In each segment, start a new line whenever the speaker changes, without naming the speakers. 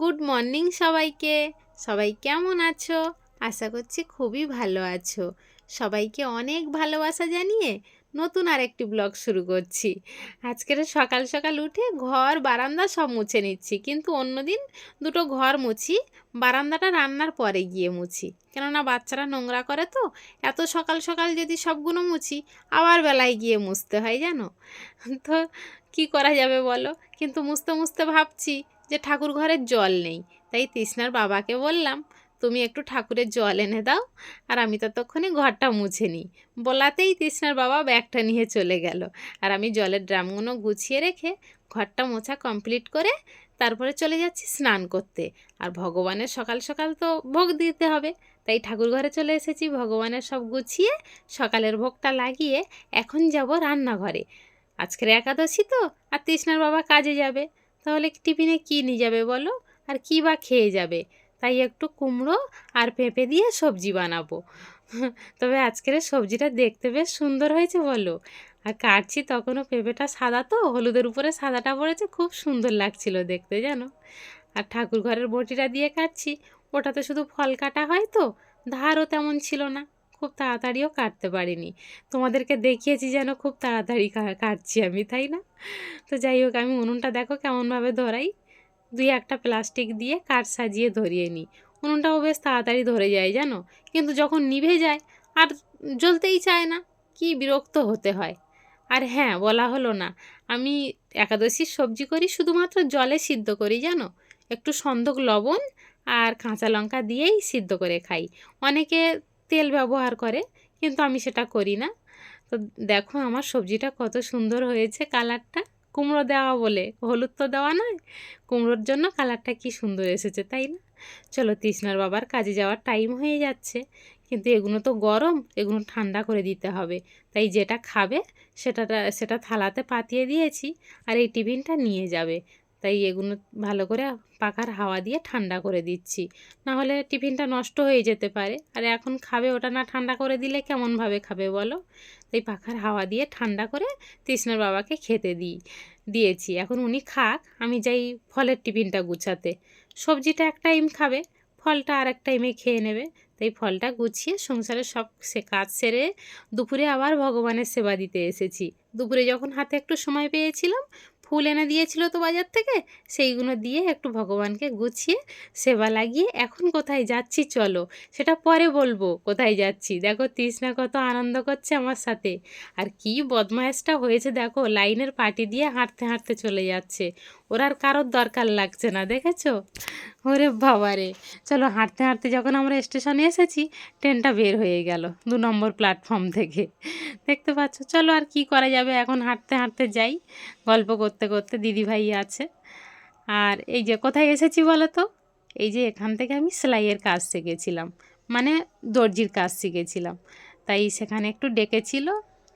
Good morning সবাইকে। সবাই কেমন আছো? আশা করছি খুবই ভালো আছো। সবাইকে অনেক ভালোবাসা জানিয়ে নতুন আরেকটি ব্লগ শুরু করছি। আজকের সকাল সকাল উঠে ঘর বারান্দা সব মুছে নিচ্ছি, কিন্তু অন্যদিন দুটো ঘর মুছি, বারান্দাটা রান্নার পরে গিয়ে মুছি। কেননা বাচ্চারা নোংরা করে তো, এত সকাল সকাল যদি সবগুলো মুছি, আবার বেলায় গিয়ে মুছতে হয়, জানো? তো কি করা যাবে বলো? কিন্তু মুছতে মুছতে ভাবছি যে ঠাকুর ঘরে জল নেই। তাই তৃষ্ণার বাবাকে বললাম, তুমি একটু ঠাকুরের জল এনে দাও, আর আমি ততক্ষণে ঘরটা মুছে নিই। বলাতেই তৃষ্ণার বাবা ব্যাগটা নিয়ে চলে গেল। আর আমি জলের ড্রামগুলো গুছিয়ে রেখে ঘরটা মোছা কমপ্লিট করে তারপরে চলে যাচ্ছি স্নান করতে। আর ভগবানের সকাল সকাল তো ভোগ দিতে হবে। তাই ঠাকুর ঘরে চলে এসেছি, ভগবানের সব গুছিয়ে সকালের ভোগটা লাগিয়ে এখন যাব রান্নাঘরে। আজকের একাদশী তো, আর তৃষ্ণার বাবা কাজে যাবে। তাহলে টিফিনে কী নিয়ে যাবে বলো? আর কী বা খেয়ে যাবে? তাই একটু কুমড়ো আর পেঁপে দিয়ে সবজি বানাবো। তবে আজকের সবজিটা দেখতে বেশ সুন্দর হয়েছে বলো। আর কাটছি তখনও পেঁপেটা সাদা তো, হলুদের উপরে সাদাটা পড়েছে, খুব সুন্দর লাগছিল দেখতে জানো। আর ঠাকুর ঘরের বটিটা দিয়ে কাটছি, ওটাতে শুধু ফল কাটা হয় তো, ধারও তেমন ছিল না। খুব তাড়াতাড়িও কাটতে পারিনি। তোমাদেরকে দেখিয়েছি যেন খুব তাড়াতাড়ি কাটছি আমি, তাই না? তো যাই হোক, আমি উনুনটা দেখো কেমনভাবে ধরাই। দুই একটা প্লাস্টিক দিয়ে কাঠ সাজিয়ে ধরিয়ে নিই। উনুনটাও বেশ তাড়াতাড়ি ধরে যায় জানো? কিন্তু যখন নিভে যায়, আর জ্বলতেই চায় না, কি বিরক্ত হতে হয়। আর হ্যাঁ বলা হলো না, আমি একাদশীর সবজি করি শুধুমাত্র জলে সিদ্ধ করি জানো? একটু সন্ধক লবণ আর কাঁচা লঙ্কা দিয়েই সিদ্ধ করে খাই। অনেকে তেল ব্যবহার করে, কিন্তু আমি সেটা করি না। তো দেখো আমার সবজিটা কত সুন্দর হয়েছে কালারটা। কুমড়ো দেওয়া বলে, হলুদ তো দেওয়া নয়, কুমড়োর জন্য কালারটা কি সুন্দর এসেছে, তাই না? চলো তৃষ্ণার বাবার কাজে যাওয়ার টাইম হয়ে যাচ্ছে, কিন্তু এগুলো তো গরম, এগুলো ঠান্ডা করে দিতে হবে। তাই যেটা খাবে সেটা সেটা থালাতে পাতিয়ে দিয়েছি, আর এই টিফিনটা নিয়ে যাবে। তাই এগুলো ভালো করে পাখার হাওয়া দিয়ে ঠান্ডা করে দিচ্ছি। না হলে টিফিনটা নষ্ট হয়ে যেতে পারে। আর এখন খাবে ওটা না ঠান্ডা করে দিলে কেমনভাবে খাবে বলো? তাই পাখার হাওয়া দিয়ে ঠান্ডা করে তৃষ্ণার বাবাকে খেতে দিই দিয়েছি। এখন উনি খাক, আমি যাই ফলের টিফিনটা গুছাতে। সবজিটা এক টাইম খাবে, ফলটা আর এক টাইমে খেয়ে নেবে। তাই ফলটা গুছিয়ে সংসারে সব সে কাজ সেরে দুপুরে আবার ভগবানের সেবা দিতে এসেছি। দুপুরে যখন হাতে একটু সময় পেয়েছিলাম ফুল এনে দিয়েছিল তো বাজার থেকে, সেইগুলো দিয়ে একটু ভগবানকে গুছিয়ে সেবা লাগিয়ে এখন কোথায় যাচ্ছি চলো, সেটা পরে বলব কোথায় যাচ্ছি। দেখো তৃষ্ণা কত আনন্দ করছে আমার সাথে। আর কি বদমায়েশটা হয়েছে দেখো, লাইনের পাটি দিয়ে হাঁটতে হাঁটতে চলে যাচ্ছে। ওর আর কারোর দরকার লাগছে না, দেখেছ? ওরে বাবারে চলো হাঁটতে হাঁটতে যখন আমরা স্টেশনে এসেছি, ট্রেনটা বের হয়ে গেল দু নম্বর প্ল্যাটফর্ম থেকে। দেখতে পাচ্ছ? চলো আর কি করা যাবে? এখন হাঁটতে হাঁটতে যাই। গল্প করতে করতে দিদিভাই আছে। আর এই যে কোথায় এসেছি বলো তো? এই যে এখান থেকে আমি সেলাইয়ের কাজ শিখেছিলাম। মানে দর্জির কাজ শিখেছিলাম। তাই সেখানে একটু ডেকেছিল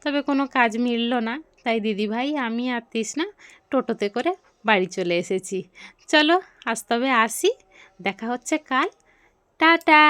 তবে কোনো কাজ মিলল না। তাই দিদিভাই আমি আর তৃষ্ণা টোটোতে করে বাড়ি চলে এসেছি। চলো আজ তবে আসি দেখা হচ্ছে কাল। টাটা।